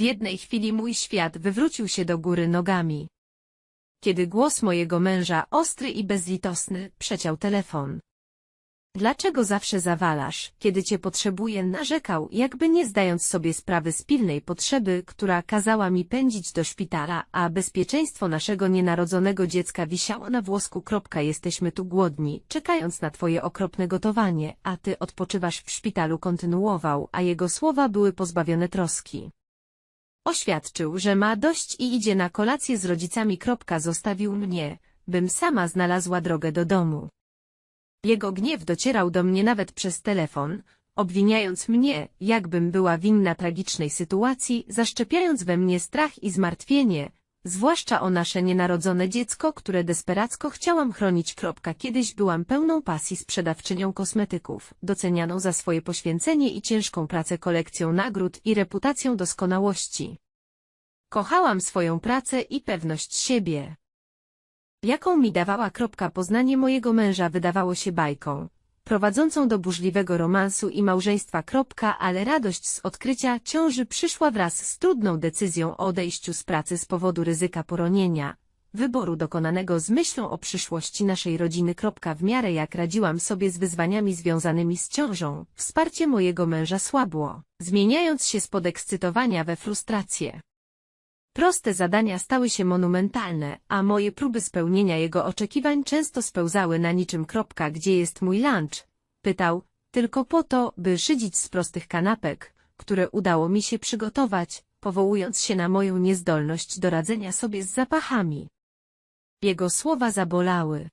W jednej chwili mój świat wywrócił się do góry nogami. Kiedy głos mojego męża, ostry i bezlitosny, przeciął telefon. Dlaczego zawsze zawalasz, kiedy cię potrzebuję, narzekał, jakby nie zdając sobie sprawy z pilnej potrzeby, która kazała mi pędzić do szpitala, a bezpieczeństwo naszego nienarodzonego dziecka wisiało na włosku. Kropka, jesteśmy tu głodni, czekając na twoje okropne gotowanie, a ty odpoczywasz w szpitalu kontynuował, a jego słowa były pozbawione troski. Oświadczył, że ma dość i idzie na kolację z rodzicami. Zostawił mnie, bym sama znalazła drogę do domu. Jego gniew docierał do mnie nawet przez telefon, obwiniając mnie, jakbym była winna tragicznej sytuacji, zaszczepiając we mnie strach i zmartwienie, zwłaszcza o nasze nienarodzone dziecko, które desperacko chciałam chronić. Kiedyś byłam pełną pasji sprzedawczynią kosmetyków, docenianą za swoje poświęcenie i ciężką pracę kolekcją nagród i reputacją doskonałości. Kochałam swoją pracę i pewność siebie. Jaką mi dawała. Poznanie mojego męża wydawało się bajką, prowadzącą do burzliwego romansu i małżeństwa ale radość z odkrycia ciąży przyszła wraz z trudną decyzją o odejściu z pracy z powodu ryzyka poronienia, wyboru dokonanego z myślą o przyszłości naszej rodziny. W miarę jak radziłam sobie z wyzwaniami związanymi z ciążą, wsparcie mojego męża słabło, zmieniając się z podekscytowania we frustrację. Proste zadania stały się monumentalne, a moje próby spełnienia jego oczekiwań często spełzały na niczym. Kropka, gdzie jest mój lunch? Pytał, tylko po to, by szydzić z prostych kanapek, które udało mi się przygotować, powołując się na moją niezdolność do radzenia sobie z zapachami. Jego słowa zabolały.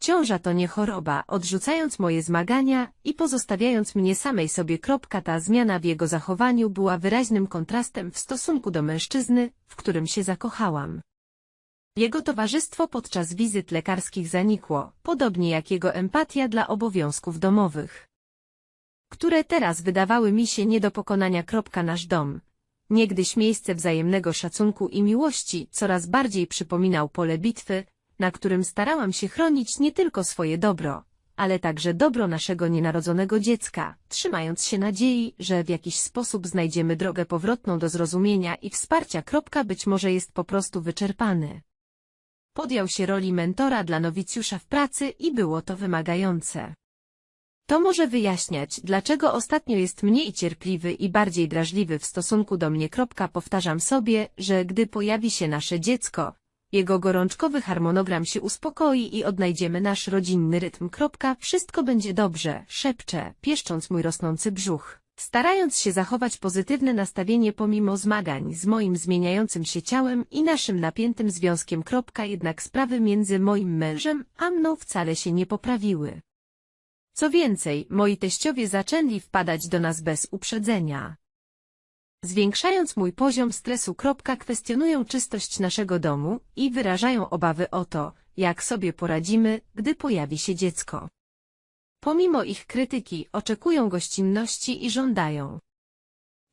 Ciąża to nie choroba, odrzucając moje zmagania i pozostawiając mnie samej sobie. Kropka, ta zmiana w jego zachowaniu była wyraźnym kontrastem w stosunku do mężczyzny, w którym się zakochałam. Jego towarzystwo podczas wizyt lekarskich zanikło, podobnie jak jego empatia dla obowiązków domowych, które teraz wydawały mi się nie do pokonania. Kropka, nasz dom, niegdyś miejsce wzajemnego szacunku i miłości, coraz bardziej przypominał pole bitwy, na którym starałam się chronić nie tylko swoje dobro, ale także dobro naszego nienarodzonego dziecka, trzymając się nadziei, że w jakiś sposób znajdziemy drogę powrotną do zrozumienia i wsparcia. Kropka być może jest po prostu wyczerpany. Podjął się roli mentora dla nowicjusza w pracy i było to wymagające. To może wyjaśniać, dlaczego ostatnio jest mniej cierpliwy i bardziej drażliwy w stosunku do mnie. Powtarzam sobie, że gdy pojawi się nasze dziecko, jego gorączkowy harmonogram się uspokoi i odnajdziemy nasz rodzinny rytm. Wszystko będzie dobrze, szepcze, pieszcząc mój rosnący brzuch. Starając się zachować pozytywne nastawienie pomimo zmagań z moim zmieniającym się ciałem i naszym napiętym związkiem. Jednak sprawy między moim mężem a mną wcale się nie poprawiły. Co więcej, moi teściowie zaczęli wpadać do nas bez uprzedzenia. Zwiększając mój poziom stresu. Kwestionują czystość naszego domu i wyrażają obawy o to, jak sobie poradzimy, gdy pojawi się dziecko. Pomimo ich krytyki, oczekują gościnności i żądają.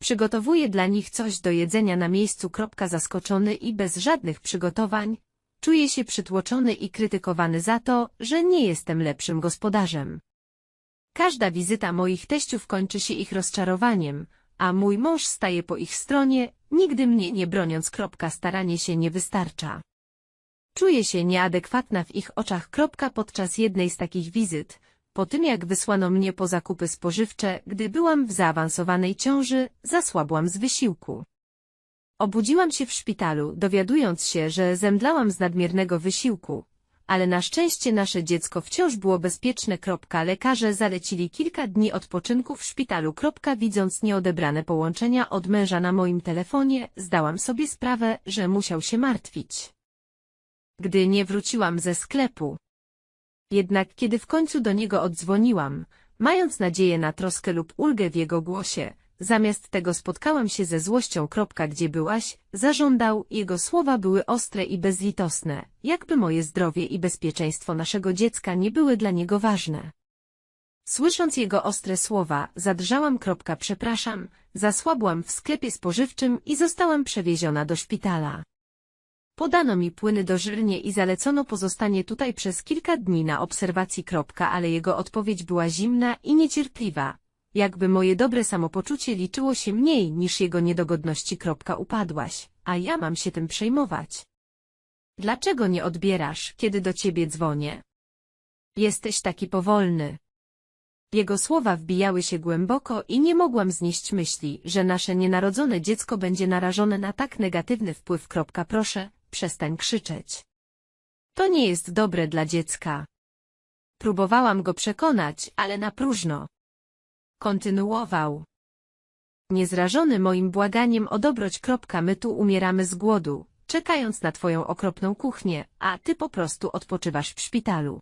Przygotowuję dla nich coś do jedzenia na miejscu. Zaskoczony i bez żadnych przygotowań, czuję się przytłoczony i krytykowany za to, że nie jestem lepszym gospodarzem. Każda wizyta moich teściów kończy się ich rozczarowaniem, a mój mąż staje po ich stronie, nigdy mnie nie broniąc. Staranie się nie wystarcza. Czuję się nieadekwatna w ich oczach. Podczas jednej z takich wizyt, po tym jak wysłano mnie po zakupy spożywcze, gdy byłam w zaawansowanej ciąży, zasłabłam z wysiłku. Obudziłam się w szpitalu, dowiadując się, że zemdlałam z nadmiernego wysiłku, ale na szczęście nasze dziecko wciąż było bezpieczne. Lekarze zalecili kilka dni odpoczynku w szpitalu. Widząc nieodebrane połączenia od męża na moim telefonie, zdałam sobie sprawę, że musiał się martwić. Gdy nie wróciłam ze sklepu. Jednak kiedy w końcu do niego oddzwoniłam, mając nadzieję na troskę lub ulgę w jego głosie, Zamiast tego spotkałam się ze złością. Gdzie byłaś? Zażądał, jego słowa były ostre i bezlitosne, jakby moje zdrowie i bezpieczeństwo naszego dziecka nie były dla niego ważne. Słysząc jego ostre słowa, zadrżałam. Przepraszam, zasłabłam w sklepie spożywczym i zostałam przewieziona do szpitala. Podano mi płyny dożylnie i zalecono pozostanie tutaj przez kilka dni na obserwacji. Ale jego odpowiedź była zimna i niecierpliwa jakby moje dobre samopoczucie liczyło się mniej niż jego niedogodności. Upadłaś, a ja mam się tym przejmować. Dlaczego nie odbierasz, kiedy do ciebie dzwonię? Jesteś taki powolny. Jego słowa wbijały się głęboko i nie mogłam znieść myśli, że nasze nienarodzone dziecko będzie narażone na tak negatywny wpływ. Proszę, przestań krzyczeć. To nie jest dobre dla dziecka. Próbowałam go przekonać, ale na próżno. Kontynuował. Niezrażony moim błaganiem o dobroć. My tu umieramy z głodu, czekając na twoją okropną kuchnię, a ty po prostu odpoczywasz w szpitalu.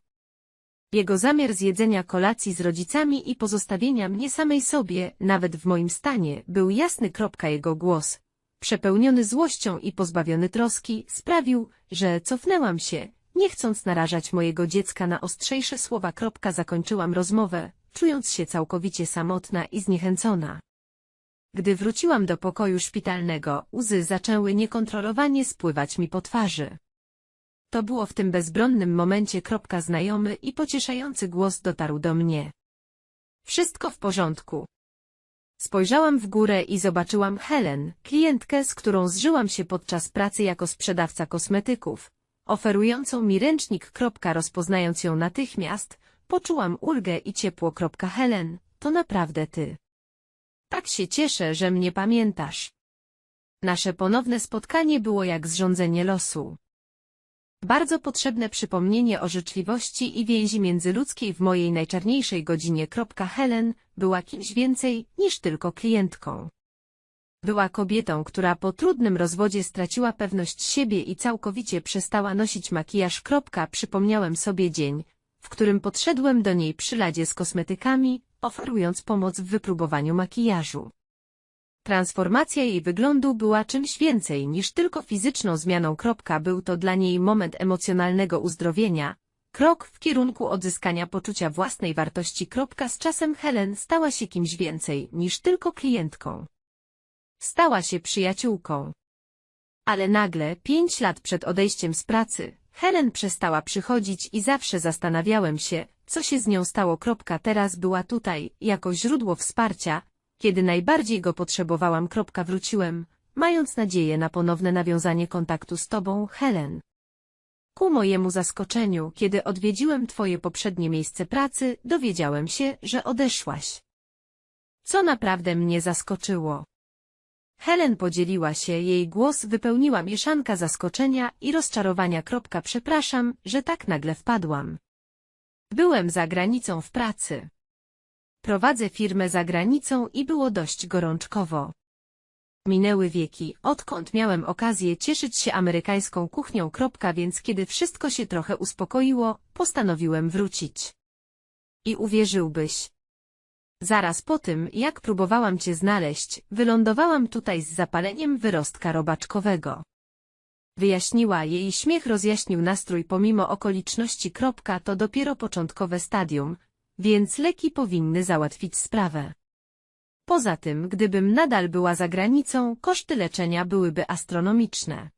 Jego zamiar zjedzenia kolacji z rodzicami i pozostawienia mnie samej sobie, nawet w moim stanie, był jasny. Jego głos, przepełniony złością i pozbawiony troski, sprawił, że cofnęłam się, nie chcąc narażać mojego dziecka na ostrzejsze słowa. Zakończyłam rozmowę, czując się całkowicie samotna i zniechęcona. Gdy wróciłam do pokoju szpitalnego, łzy zaczęły niekontrolowanie spływać mi po twarzy. To było w tym bezbronnym momencie. Kropka, Znajomy i pocieszający głos dotarł do mnie. Wszystko w porządku. Spojrzałam w górę i zobaczyłam Helen, klientkę, z którą zżyłam się podczas pracy jako sprzedawca kosmetyków, oferującą mi ręcznik. Rozpoznając ją natychmiast, poczułam ulgę i ciepło. Helen, to naprawdę ty. Tak się cieszę, że mnie pamiętasz. Nasze ponowne spotkanie było jak zrządzenie losu. Bardzo potrzebne przypomnienie o życzliwości i więzi międzyludzkiej w mojej najczarniejszej godzinie. Helen była kimś więcej niż tylko klientką. Była kobietą, która po trudnym rozwodzie straciła pewność siebie i całkowicie przestała nosić makijaż. Przypomniałem sobie dzień, w którym podszedłem do niej przy ladzie z kosmetykami, oferując pomoc w wypróbowaniu makijażu. Transformacja jej wyglądu była czymś więcej niż tylko fizyczną zmianą. Był to dla niej moment emocjonalnego uzdrowienia, krok w kierunku odzyskania poczucia własnej wartości. Z czasem Helen stała się kimś więcej niż tylko klientką. Stała się przyjaciółką. Ale nagle, pięć lat przed odejściem z pracy, Helen przestała przychodzić i zawsze zastanawiałem się, co się z nią stało. Teraz była tutaj, jako źródło wsparcia, kiedy najbardziej go potrzebowałam. Wróciłem, mając nadzieję na ponowne nawiązanie kontaktu z tobą, Helen. Ku mojemu zaskoczeniu, kiedy odwiedziłem twoje poprzednie miejsce pracy, dowiedziałem się, że odeszłaś. Co naprawdę mnie zaskoczyło. Helen podzieliła się, jej głos wypełniła mieszanka zaskoczenia i rozczarowania. Przepraszam, że tak nagle wpadłam. Byłem za granicą w pracy. Prowadzę firmę za granicą i było dość gorączkowo. Minęły wieki, odkąd miałem okazję cieszyć się amerykańską kuchnią. Więc kiedy wszystko się trochę uspokoiło, postanowiłem wrócić. I uwierzyłbyś. Zaraz po tym, jak próbowałam cię znaleźć, wylądowałam tutaj z zapaleniem wyrostka robaczkowego. Wyjaśniła jej śmiech rozjaśnił nastrój pomimo okoliczności. To dopiero początkowe stadium, więc leki powinny załatwić sprawę. Poza tym, gdybym nadal była za granicą, koszty leczenia byłyby astronomiczne.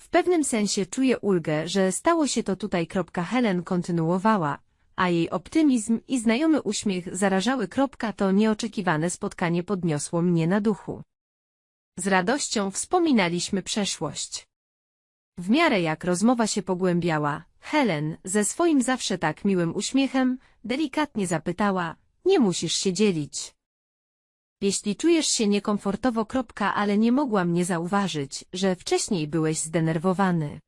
W pewnym sensie czuję ulgę, że stało się to tutaj. Helen kontynuowała, a jej optymizm i znajomy uśmiech zarażały. To nieoczekiwane spotkanie podniosło mnie na duchu. Z radością wspominaliśmy przeszłość. W miarę jak rozmowa się pogłębiała, Helen, ze swoim zawsze tak miłym uśmiechem, delikatnie zapytała, nie musisz się dzielić. Jeśli czujesz się niekomfortowo. Ale nie mogłam nie zauważyć, że wcześniej byłeś zdenerwowany.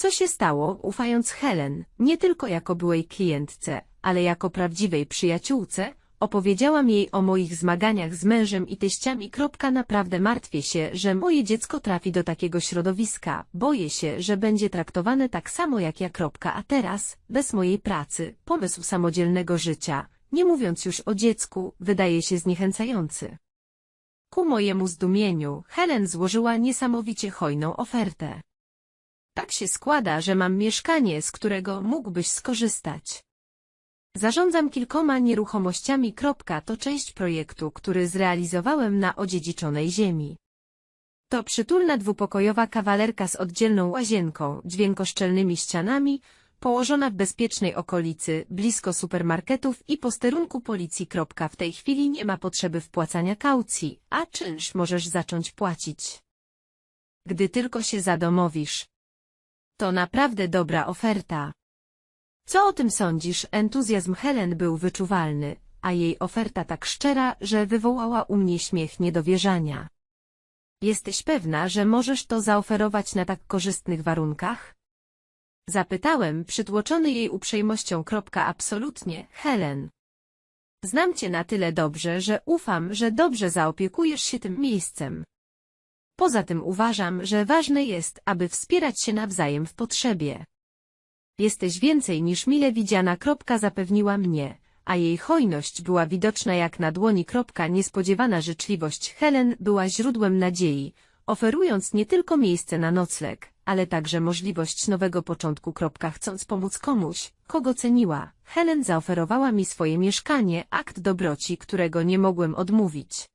Co się stało, ufając Helen, nie tylko jako byłej klientce, ale jako prawdziwej przyjaciółce, Opowiedziałam jej o moich zmaganiach z mężem i teściami. Naprawdę martwię się, że moje dziecko trafi do takiego środowiska. Boję się, że będzie traktowane tak samo jak ja. A teraz, bez mojej pracy, pomysł samodzielnego życia, nie mówiąc już o dziecku, wydaje się zniechęcający. Ku mojemu zdumieniu, Helen złożyła niesamowicie hojną ofertę. Tak się składa, że mam mieszkanie, z którego mógłbyś skorzystać. Zarządzam kilkoma nieruchomościami. To część projektu, który zrealizowałem na odziedziczonej ziemi. To przytulna dwupokojowa kawalerka z oddzielną łazienką, dźwiękoszczelnymi ścianami, położona w bezpiecznej okolicy, blisko supermarketów i posterunku policji. W tej chwili nie ma potrzeby wpłacania kaucji, a czynsz możesz zacząć płacić. Gdy tylko się zadomowisz. To naprawdę dobra oferta. Co o tym sądzisz? Entuzjazm Helen był wyczuwalny, a jej oferta tak szczera, że wywołała u mnie śmiech niedowierzania. Jesteś pewna, że możesz to zaoferować na tak korzystnych warunkach? Zapytałem, przytłoczony jej uprzejmością. Absolutnie, Helen. Znam cię na tyle dobrze, że ufam, że dobrze zaopiekujesz się tym miejscem. Poza tym uważam, że ważne jest, aby wspierać się nawzajem w potrzebie. Jesteś więcej niż mile widziana. Zapewniła mnie, a jej hojność była widoczna jak na dłoni. Niespodziewana życzliwość Helen była źródłem nadziei, oferując nie tylko miejsce na nocleg, ale także możliwość nowego początku. Chcąc pomóc komuś, kogo ceniła, Helen zaoferowała mi swoje mieszkanie, akt dobroci, którego nie mogłem odmówić.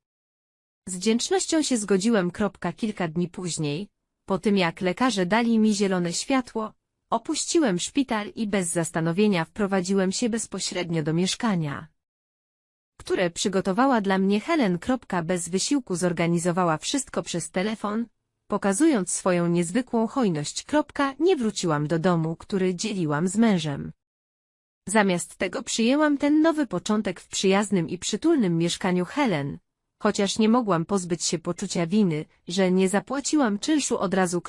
Z wdzięcznością się zgodziłem. Kilka dni później, po tym jak lekarze dali mi zielone światło, opuściłem szpital i bez zastanowienia wprowadziłem się bezpośrednio do mieszkania, które przygotowała dla mnie Helen. Bez wysiłku zorganizowała wszystko przez telefon, pokazując swoją niezwykłą hojność. Nie wróciłam do domu, który dzieliłam z mężem. Zamiast tego przyjęłam ten nowy początek w przyjaznym i przytulnym mieszkaniu Helen, chociaż nie mogłam pozbyć się poczucia winy, że nie zapłaciłam czynszu od razu.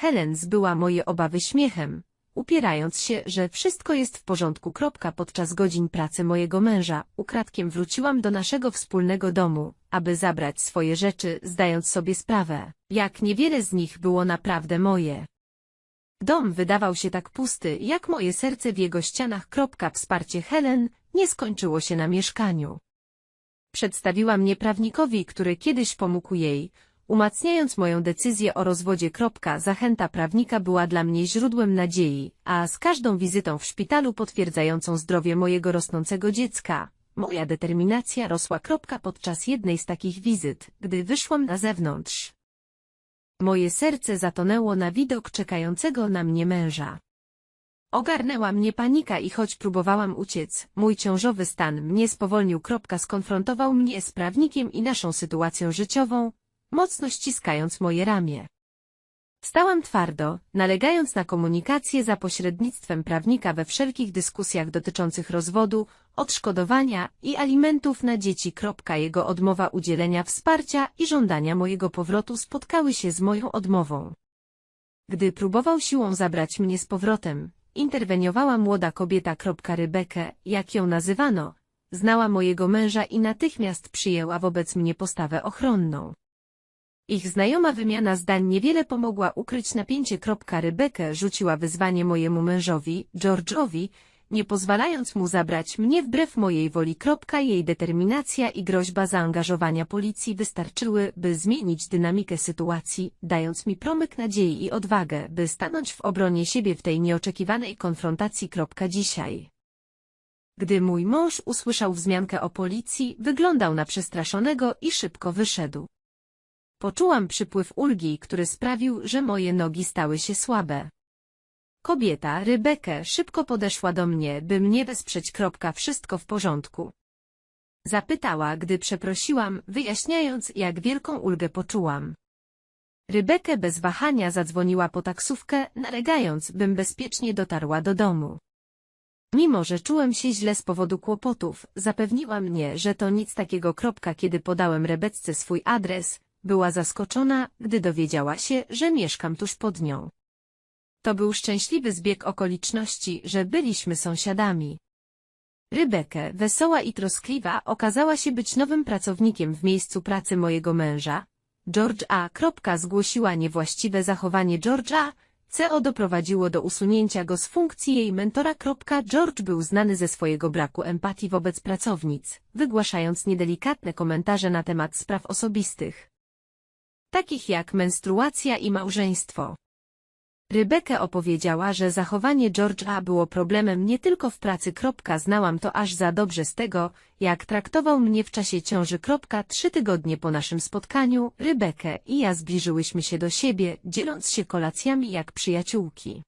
Helen zbyła moje obawy śmiechem, upierając się, że wszystko jest w porządku. Podczas godzin pracy mojego męża ukradkiem wróciłam do naszego wspólnego domu, aby zabrać swoje rzeczy, zdając sobie sprawę, jak niewiele z nich było naprawdę moje. Dom wydawał się tak pusty, jak moje serce w jego ścianach. Wsparcie Helen nie skończyło się na mieszkaniu. Przedstawiła mnie prawnikowi, który kiedyś pomógł jej, umacniając moją decyzję o rozwodzie. Zachęta prawnika była dla mnie źródłem nadziei, a z każdą wizytą w szpitalu potwierdzającą zdrowie mojego rosnącego dziecka, moja determinacja rosła. Podczas jednej z takich wizyt, gdy wyszłam na zewnątrz. Moje serce zatonęło na widok czekającego na mnie męża. Ogarnęła mnie panika i choć próbowałam uciec, mój ciążowy stan mnie spowolnił. Skonfrontował mnie z prawnikiem i naszą sytuacją życiową, mocno ściskając moje ramię. Stałam twardo, nalegając na komunikację za pośrednictwem prawnika we wszelkich dyskusjach dotyczących rozwodu, odszkodowania i alimentów na dzieci. Jego odmowa udzielenia wsparcia i żądania mojego powrotu spotkały się z moją odmową. Gdy próbował siłą zabrać mnie z powrotem, interweniowała młoda kobieta. Rybekę, jak ją nazywano, znała mojego męża i natychmiast przyjęła wobec mnie postawę ochronną. Ich znajoma wymiana zdań niewiele pomogła ukryć napięcie. Rybekę rzuciła wyzwanie mojemu mężowi, George'owi, nie pozwalając mu zabrać mnie wbrew mojej woli. Jej determinacja i groźba zaangażowania policji wystarczyły, by zmienić dynamikę sytuacji, dając mi promyk nadziei i odwagę, by stanąć w obronie siebie w tej nieoczekiwanej konfrontacji. Dzisiaj. Gdy mój mąż usłyszał wzmiankę o policji, wyglądał na przestraszonego i szybko wyszedł. Poczułam przypływ ulgi, który sprawił, że moje nogi stały się słabe. Kobieta, Rybekę, szybko podeszła do mnie, by mnie wesprzeć. Wszystko w porządku. Zapytała, gdy przeprosiłam, wyjaśniając, jak wielką ulgę poczułam. Rybekę bez wahania zadzwoniła po taksówkę, nalegając, bym bezpiecznie dotarła do domu. Mimo, że czułem się źle z powodu kłopotów, zapewniła mnie, że to nic takiego. Kiedy podałem Rebecce swój adres, była zaskoczona, gdy dowiedziała się, że mieszkam tuż pod nią. To był szczęśliwy zbieg okoliczności, że byliśmy sąsiadami. Rybekę, wesoła i troskliwa, okazała się być nowym pracownikiem w miejscu pracy mojego męża. George A. zgłosiła niewłaściwe zachowanie George'a, CO doprowadziło do usunięcia go z funkcji jej mentora. George był znany ze swojego braku empatii wobec pracownic, wygłaszając niedelikatne komentarze na temat spraw osobistych, takich jak menstruacja i małżeństwo. Rebeka opowiedziała, że zachowanie George'a było problemem nie tylko w pracy. Znałam to aż za dobrze z tego, jak traktował mnie w czasie ciąży. Trzy tygodnie po naszym spotkaniu, Rebekę i ja zbliżyłyśmy się do siebie, dzieląc się kolacjami jak przyjaciółki.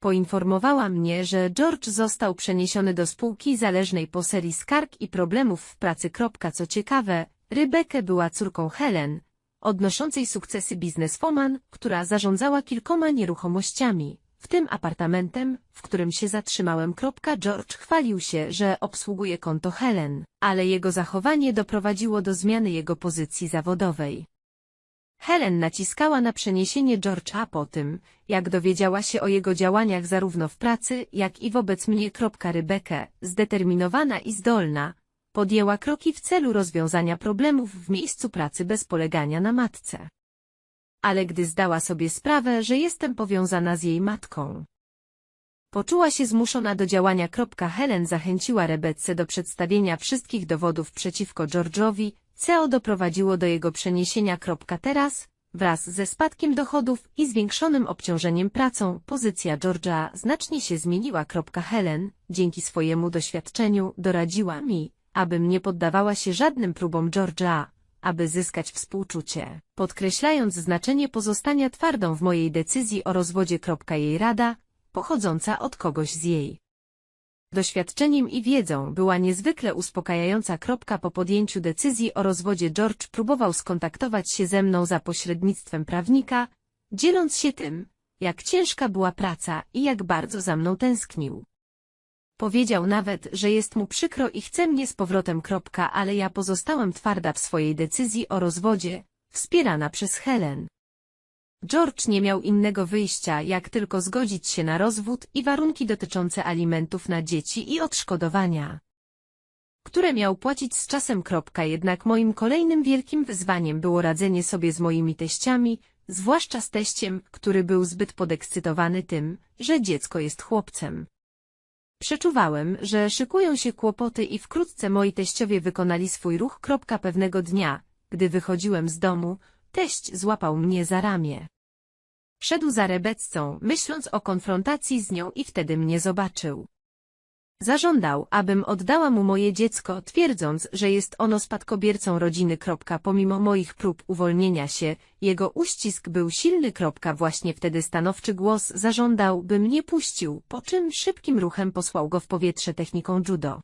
Poinformowała mnie, że George został przeniesiony do spółki zależnej po serii skarg i problemów w pracy. Co ciekawe, Rebecca była córką Helen, odnoszącej sukcesy bizneswoman, która zarządzała kilkoma nieruchomościami, w tym apartamentem, w którym się zatrzymałem. George chwalił się, że obsługuje konto Helen, ale jego zachowanie doprowadziło do zmiany jego pozycji zawodowej. Helen naciskała na przeniesienie George'a po tym, jak dowiedziała się o jego działaniach zarówno w pracy, jak i wobec mnie. Rebecca, zdeterminowana i zdolna, podjęła kroki w celu rozwiązania problemów w miejscu pracy bez polegania na matce. Ale gdy zdała sobie sprawę, że jestem powiązana z jej matką, poczuła się zmuszona do działania. Helen zachęciła Rebecce do przedstawienia wszystkich dowodów przeciwko George'owi, co doprowadziło do jego przeniesienia. Teraz, wraz ze spadkiem dochodów i zwiększonym obciążeniem pracą, pozycja George'a znacznie się zmieniła. Helen, dzięki swojemu doświadczeniu, doradziła mi, abym nie poddawała się żadnym próbom George'a, aby zyskać współczucie, podkreślając znaczenie pozostania twardą w mojej decyzji o rozwodzie. Jej rada, pochodząca od kogoś z jej doświadczeniem i wiedzą była niezwykle uspokajająca. Po podjęciu decyzji o rozwodzie George próbował skontaktować się ze mną za pośrednictwem prawnika, dzieląc się tym, jak ciężka była praca i jak bardzo za mną tęsknił. Powiedział nawet, że jest mu przykro i chce mnie z powrotem. Ale ja pozostałem twarda w swojej decyzji o rozwodzie, wspierana przez Helen. George nie miał innego wyjścia, jak tylko zgodzić się na rozwód i warunki dotyczące alimentów na dzieci i odszkodowania, które miał płacić z czasem. Jednak moim kolejnym wielkim wyzwaniem było radzenie sobie z moimi teściami, zwłaszcza z teściem, który był zbyt podekscytowany tym, że dziecko jest chłopcem. Przeczuwałem, że szykują się kłopoty i wkrótce moi teściowie wykonali swój ruch. Pewnego dnia, gdy wychodziłem z domu, teść złapał mnie za ramię. Szedł za Rebecką, myśląc o konfrontacji z nią i wtedy mnie zobaczył. Zażądał, abym oddała mu moje dziecko, twierdząc, że jest ono spadkobiercą rodziny. Pomimo moich prób uwolnienia się, jego uścisk był silny. Właśnie wtedy stanowczy głos zażądał, by mnie puścił, po czym szybkim ruchem posłał go w powietrze techniką judo.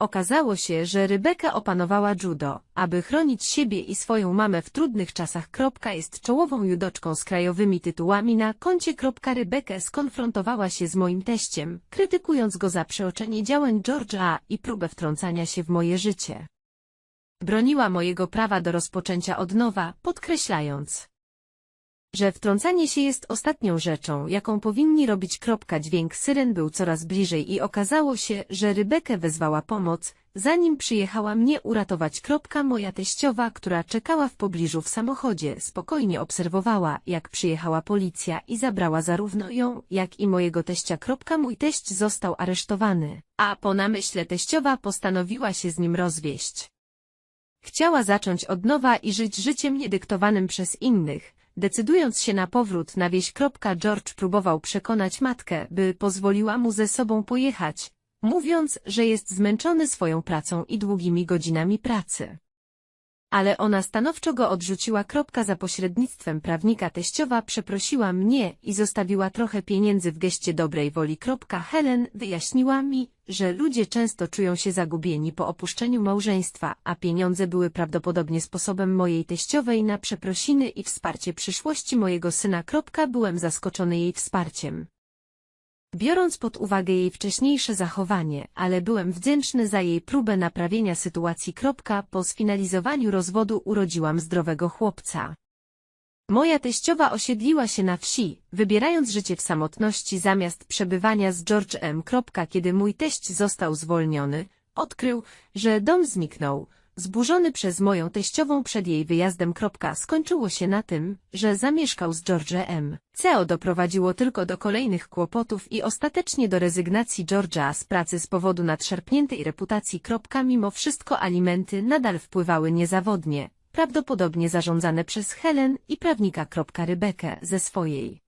Okazało się, że Rebeka opanowała judo, aby chronić siebie i swoją mamę w trudnych czasach. Jest czołową judoczką z krajowymi tytułami na koncie. Rebekę skonfrontowała się z moim teściem, krytykując go za przeoczenie działań George'a i próbę wtrącania się w moje życie. Broniła mojego prawa do rozpoczęcia od nowa, podkreślając, że wtrącanie się jest ostatnią rzeczą, jaką powinni robić. Dźwięk syren był coraz bliżej i okazało się, że Rybekę wezwała pomoc, zanim przyjechała mnie uratować. Moja teściowa, która czekała w pobliżu w samochodzie, spokojnie obserwowała, jak przyjechała policja i zabrała zarówno ją, jak i mojego teścia. Mój teść został aresztowany, a po namyśle teściowa postanowiła się z nim rozwieść. Chciała zacząć od nowa i żyć życiem niedyktowanym przez innych, Decydując się na powrót na wieś. George próbował przekonać matkę, by pozwoliła mu ze sobą pojechać, mówiąc, że jest zmęczony swoją pracą i długimi godzinami pracy ale ona stanowczo go odrzuciła. Za pośrednictwem prawnika teściowa przeprosiła mnie i zostawiła trochę pieniędzy w geście dobrej woli. Helen wyjaśniła mi, że ludzie często czują się zagubieni po opuszczeniu małżeństwa, a pieniądze były prawdopodobnie sposobem mojej teściowej na przeprosiny i wsparcie przyszłości mojego syna. Byłem zaskoczony jej wsparciem biorąc pod uwagę jej wcześniejsze zachowanie, ale byłem wdzięczny za jej próbę naprawienia sytuacji. Po sfinalizowaniu rozwodu urodziłam zdrowego chłopca. Moja teściowa osiedliła się na wsi, wybierając życie w samotności zamiast przebywania z George M. Kiedy mój teść został zwolniony, odkrył, że dom zniknął, Zburzony przez moją teściową przed jej wyjazdem. Skończyło się na tym, że zamieszkał z George'em. CEO doprowadziło tylko do kolejnych kłopotów i ostatecznie do rezygnacji George'a z pracy z powodu nadszarpniętej reputacji. Mimo wszystko alimenty nadal wpływały niezawodnie, prawdopodobnie zarządzane przez Helen i prawnika. Rybekę ze swojej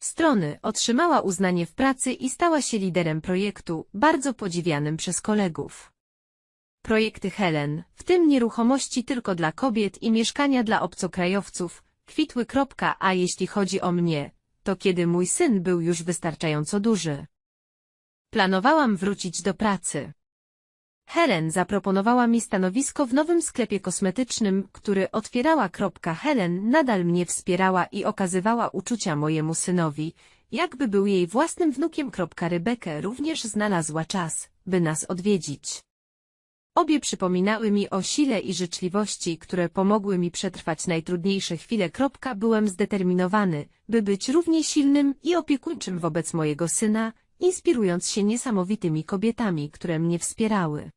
strony otrzymała uznanie w pracy i stała się liderem projektu, bardzo podziwianym przez kolegów projekty Helen, w tym nieruchomości tylko dla kobiet i mieszkania dla obcokrajowców, kwitły. A jeśli chodzi o mnie, to kiedy mój syn był już wystarczająco duży. Planowałam wrócić do pracy. Helen zaproponowała mi stanowisko w nowym sklepie kosmetycznym, który otwierała. Helen nadal mnie wspierała i okazywała uczucia mojemu synowi, jakby był jej własnym wnukiem. Rebekę również znalazła czas, by nas odwiedzić. Obie przypominały mi o sile i życzliwości, które pomogły mi przetrwać najtrudniejsze chwile. Byłem zdeterminowany, by być równie silnym i opiekuńczym wobec mojego syna, inspirując się niesamowitymi kobietami, które mnie wspierały.